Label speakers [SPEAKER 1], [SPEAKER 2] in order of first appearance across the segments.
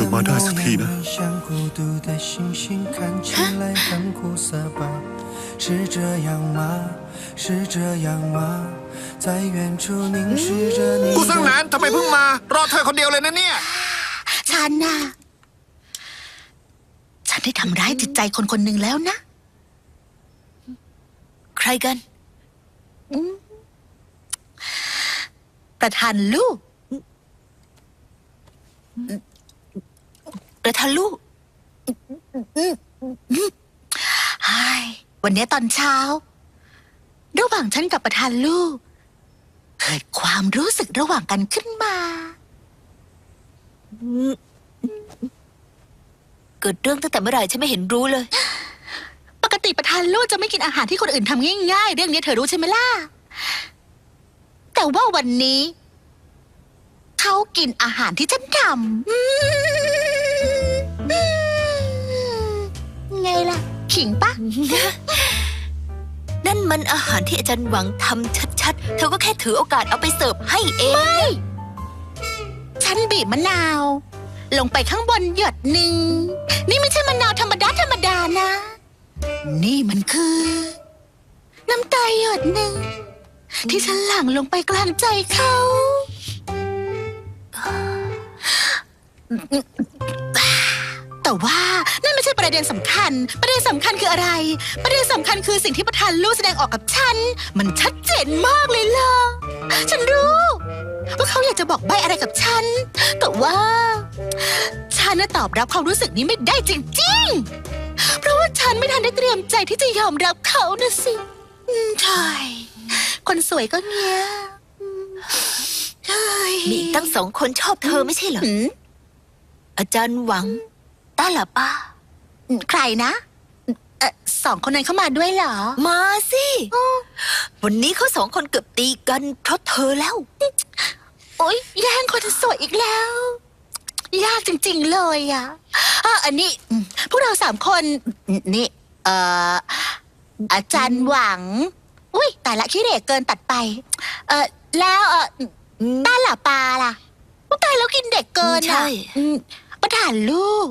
[SPEAKER 1] เธอมาได้สักทีนะ
[SPEAKER 2] 像孤独的星星，看起来很苦涩吧？是这样吗？是这样吗？在远处凝视着你
[SPEAKER 3] กูตั้ง
[SPEAKER 2] 的
[SPEAKER 3] นานทำไมเพิ่งมา รอเธอคนเดียวเลยนะเนี่ย
[SPEAKER 4] ฉันน่ะ ฉันได้ทำร้ายจิตใจคนคนหนึ่งแล้วนะ
[SPEAKER 5] ใครกัน
[SPEAKER 4] ประธานลูก
[SPEAKER 5] ประธานลูก
[SPEAKER 4] ไอ้วันนี้ตอนเช้า ระหว่างฉันกับประธานลูก เกิดความรู้สึกระหว่างกันขึ้นมา
[SPEAKER 5] เกิดเรื่องตั้งแต่เมื่อไหร่ฉันไม่เห็นรู้เลย
[SPEAKER 4] ปกติประธานลูกจะไม่กินอาหารที่คนอื่นทำง่ายๆ เรื่องนี้เธอรู้ใช่ไหมล่ะ แต่ว่าวันนี้ เขากินอาหารที่ฉันทำ ไงล่ะ ขิงปะ
[SPEAKER 5] นั่นมันอาหารที่อาจารย์หวังทำชัดๆ เธอก็แค่ถือโอกาสเอาไปเสิร์ฟให้เอง
[SPEAKER 4] ฉันบีบมะนาว ลงไปข้างบนหยดหนึ่ง นี่ไม่ใช่มะนาวธรรมดาธรรมดานะ นี่มันคือ น้ำตาหยดหนึ่ง ที่ฉันหลั่งลงไปกลางใจเขาแต่ว่านั่น ไม่ใช่ประเด็นสำคัญ ประเด็นสำคัญคืออะไร ประเด็นสำคัญคือสิ่งที่ประธานลูกแสดงออกกับฉัน มันชัดเจนมากเลยล่ะ ฉันรู้ ว่าเขาอยากจะบอกใบอะไรกับฉัน แต่ว่า ฉันน่ะตอบรับความรู้สึกนี้ไม่ได้จริงๆ เพราะว่าฉันไม่ทันได้เตรียมใจที่จะยอมรับเขานะสิอืมใช่คนสวยก็เงี้ยอืมใช่
[SPEAKER 5] มีอีกตั้งสองคนชอบเธอไม่ใช่เหรอ
[SPEAKER 4] หืม
[SPEAKER 5] อาจารย์หวังต้าหล่ะป้า
[SPEAKER 4] ใครนะเอ่อสองคนนั้นเข้ามาด้วยเหรอ
[SPEAKER 5] มาสิ วันนี้เขาสองคนเกือบตีกันเพราะเธอแล้ว
[SPEAKER 4] โอ๊ยแย่งคนสวยอีกแล้ว ยากจริงๆเลยอะอะอันนี้อืมพวกเราสามคนนี่ เอ่อ อาจารย์หวัง อุ้ยแต่ละขี้เหร่เกินตัดไป เออแล้วเออต้าหล่ะปลาล่ะอุ๊ยตายแล้วกินเด็กเกิน
[SPEAKER 5] ใช่
[SPEAKER 4] อะอืมประธานลูก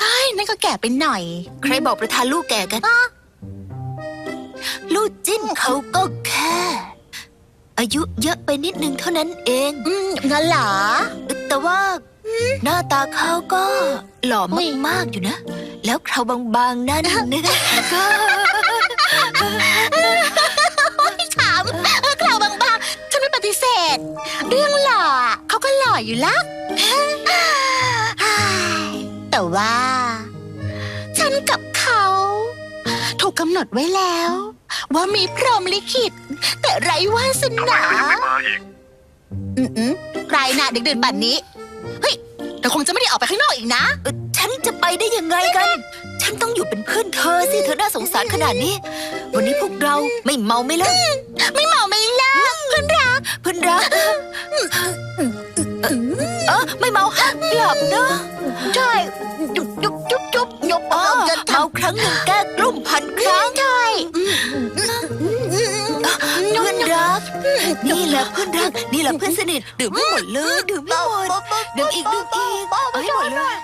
[SPEAKER 4] ไอ้ยนั่นก็แก่ไปหน่อย
[SPEAKER 5] ใครบอกประธานลูกแก่กัน ลูกจิ้นเขาก็แค่ อายุเยอะไปนิดนึงเท่านั้นเอง
[SPEAKER 4] อืมงั้นเหรอ
[SPEAKER 5] แต่ว่าหน้าตาเขาก็หล่อ
[SPEAKER 4] อุ๊ย
[SPEAKER 5] มากๆอยู่นะ แล้วเคราบางๆนั่นเนี่ยก็
[SPEAKER 4] ไม่ถามเออกล่าวบางๆฉันไม่ปฏิเสธ เรื่องหล่ออะเขาก็หล่ออยู่ละ หนดไว้แล้ว ว่ามีพรหมลิขิต แต่ไรวาสนาอืมๆใครน่ะเด็กเดินป่านนี้ เฮ้ยเราคงจะไม่ได้ออกไปข้างนอกอีกนะ
[SPEAKER 5] เอ่อฉันจะไปได้ยังไงกัน ฉันต้องอยู่เป็นเพื่อนเธอสิเธอน่าสงสารขนาดนี้ วันนี้พวกเราไม่เมาไม่เล่น
[SPEAKER 4] ไม่เมาไม่เลิกเพื่อนรัก
[SPEAKER 5] เพื่อนรักเออไม่เมาห้ามหลับนะ
[SPEAKER 4] ใช่
[SPEAKER 5] รั้งหนึ่งแก้กลุ่มพันครั้ง
[SPEAKER 4] ใช่
[SPEAKER 5] เพื่อนรัก นี่แหละเพื่อนรัก นี่แหละเพื่อนสนิท ดื่มไม่หมดเลย ดื่มไม่หมด ดื่มอีก ดื่มอีกเอาให้หมดเลย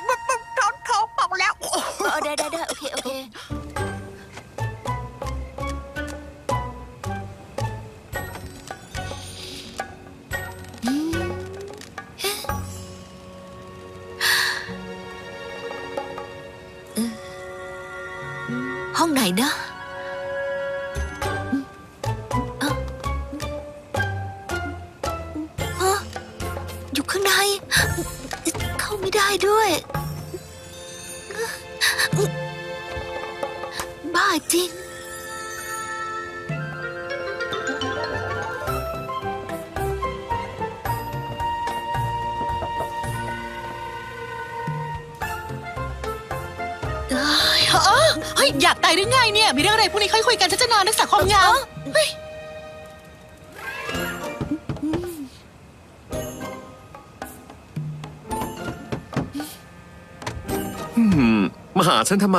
[SPEAKER 5] นะ อยู่ข้างใน เข้าไม่ได้ด้วย บ้าจริง
[SPEAKER 4] อเฮ้ยอยากตายหรือไงเนี่ย มีเรื่องอะไรพวกนี้ค่อยคุยกันฉันจะนอนรักษาความงามเฮ้ย
[SPEAKER 1] อืมมาหาฉันทำไม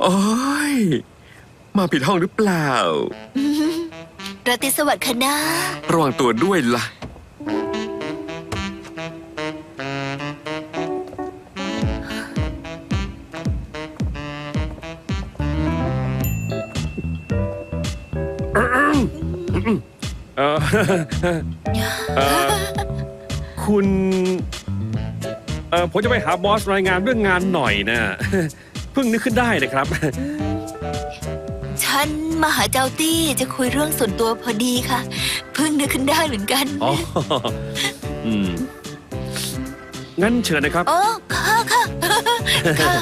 [SPEAKER 1] โอ้ย มาผิดห้องหรือเปล่า
[SPEAKER 5] ราตรีสวัสดิ์ค่ะนะ
[SPEAKER 1] ระวังตัวด้วยล่ะ
[SPEAKER 6] เอ่อคุณเออผมจะไปหาบอสรายงานเรื่องงานหน่อยนะ เพิ่งนึกขึ้นได้นะครับ
[SPEAKER 5] ฉันมาหาเจ้าตี้จะคุยเรื่องส่วนตัวพอดีค่ะ เพิ่งนึกขึ้นได้เหมือนกัน
[SPEAKER 6] อ๋ออืมงั้นเชิญนะครับ
[SPEAKER 5] อ๋อค่ะค่ะค่ะ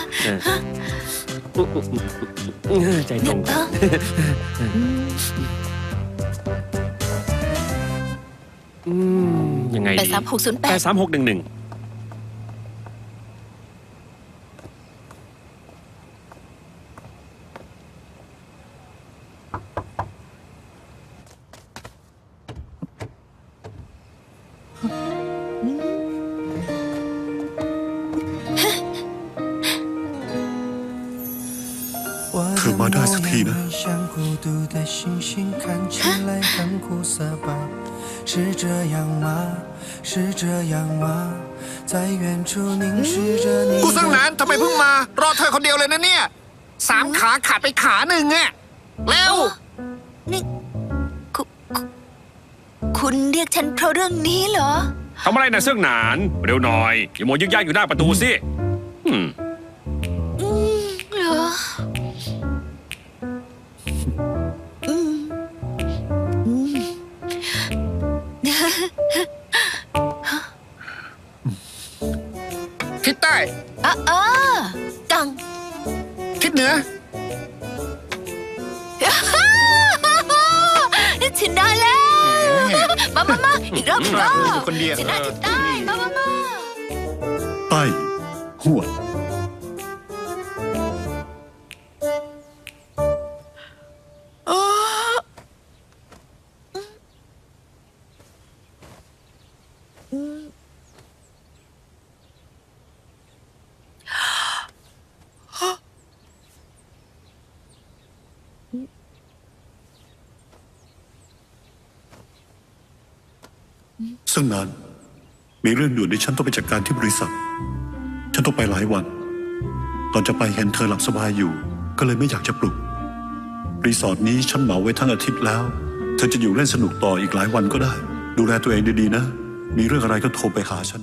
[SPEAKER 6] ใจตรง
[SPEAKER 5] เออ
[SPEAKER 6] อืมยังไง
[SPEAKER 5] แป
[SPEAKER 6] ดี
[SPEAKER 5] ดสามหกศูนย์แป
[SPEAKER 6] แป
[SPEAKER 5] ด
[SPEAKER 6] ดสามหกหนึ่งหนึ่ง
[SPEAKER 2] เธอมาได้สักทีนะ像孤独的星星，看起来很苦涩吧？是这样吗？是这样吗？在远处凝视着你
[SPEAKER 3] กูซึ่ง
[SPEAKER 2] 的
[SPEAKER 3] นานทำไมเพิ่งมา รอเธอคนเดียวเลยนะเนี่ย สามขาขาดไปขาหนึ่งอะเร็ว
[SPEAKER 5] นี่คุคุคุณเรียกฉันเพราะเรื่องนี้เหรอ
[SPEAKER 6] ทำอะไรนะเสื่องหนาน เร็วหน่อยอย่าโมวยึกยักอยู่หน้าประตูสิอืม
[SPEAKER 5] อืมเหรออื
[SPEAKER 3] ทิศใต้
[SPEAKER 5] อะอะกัง
[SPEAKER 3] ทิศเหนือ
[SPEAKER 5] ชนะแล้ว มามามาอีกรอบอีกรอบ
[SPEAKER 3] อยู่คนเดียว
[SPEAKER 5] ชนะที่ใต้ มามามา
[SPEAKER 7] ใต้หัวด ซึ่งนาน มีเรื่องด่วนที่ฉันต้องไปจัดการที่บริษัท ฉันต้องไปหลายวัน ตอนจะไปเห็นเธอหลับสบายอยู่ ก็เลยไม่อยากจะปลุก รีสอร์ทนี้ฉันเหมาไว้ทั้งอาทิตย์แล้ว เธอจะอยู่เล่นสนุกต่ออีกหลายวันก็ได้ ดูแลตัวเองดีๆนะ มีเรื่องอะไรก็โทรไปหาฉัน